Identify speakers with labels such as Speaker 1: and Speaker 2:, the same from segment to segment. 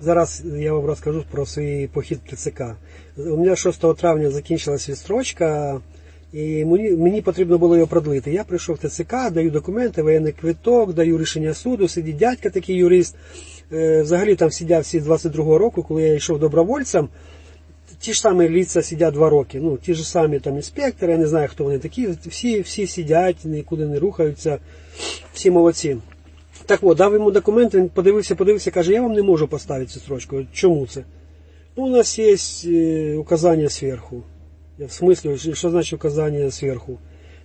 Speaker 1: Зараз я вам розкажу про свій похід ТЦК. У мене 6 травня закінчилась відстрочка, і мені, потрібно було його продлити. Я прийшов в ТЦК, даю документи, воєнний квиток, даю рішення суду, сидить дядька такий юрист. Е, Взагалі там сидять всі з 22-го року, коли я йшов добровольцем. Ті ж самі ліца сидять два роки. Ну, ті ж самі там інспектори, я не знаю, хто вони такі. Всі, всі сидять, нікуди не рухаються, всі молодці. Так от, дав йому документи, він подивився, подивився, каже, я вам не можу поставити цю строчку. Чому це? Ну, у нас є е, указання зверху. Я в смислі, що- значить указання зверху?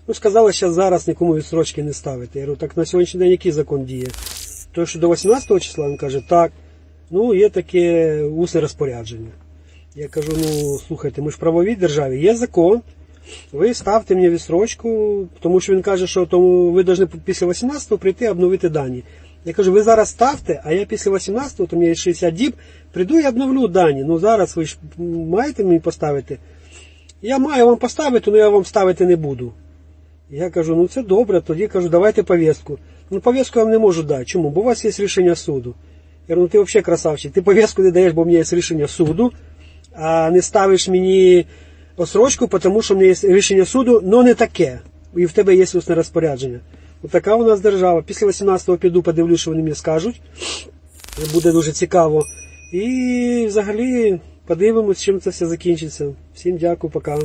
Speaker 1: Ну, сказали, що зараз нікому відстрочки не ставити. Я говорю, так на сьогоднішній день який закон діє? То, що до 18 числа, він каже, так. Ну, є таке усне розпорядження. Я кажу, ну слухайте, ми ж в правовій державі, є закон. Ви ставте мені відстрочку, тому що він каже, що тому ви повинні після 18-го прийти обновити дані. Я кажу, ви зараз ставте, а я після 18-го, то мені є 60 діб, прийду і обновлю дані. Ну зараз ви ж маєте мені поставити. Я маю вам поставити, але я вам ставити не буду. Я кажу, ну це добре, тоді кажу, давайте повістку. Ну повістку я вам не можу дати. Чому? Бо у вас є рішення суду. Я говорю, ну ти взагалі красавчик. Ти повістку не даєш, бо в мене є рішення суду, а не ставиш мені осрочку, тому що в мене є рішення суду, але не таке. І в тебе є усне розпорядження. Отака у нас держава. Після 18-го піду, подивлюсь, що вони мені скажуть. Буде дуже цікаво. І взагалі подивимось, чим це все закінчиться. Всім дякую, пока.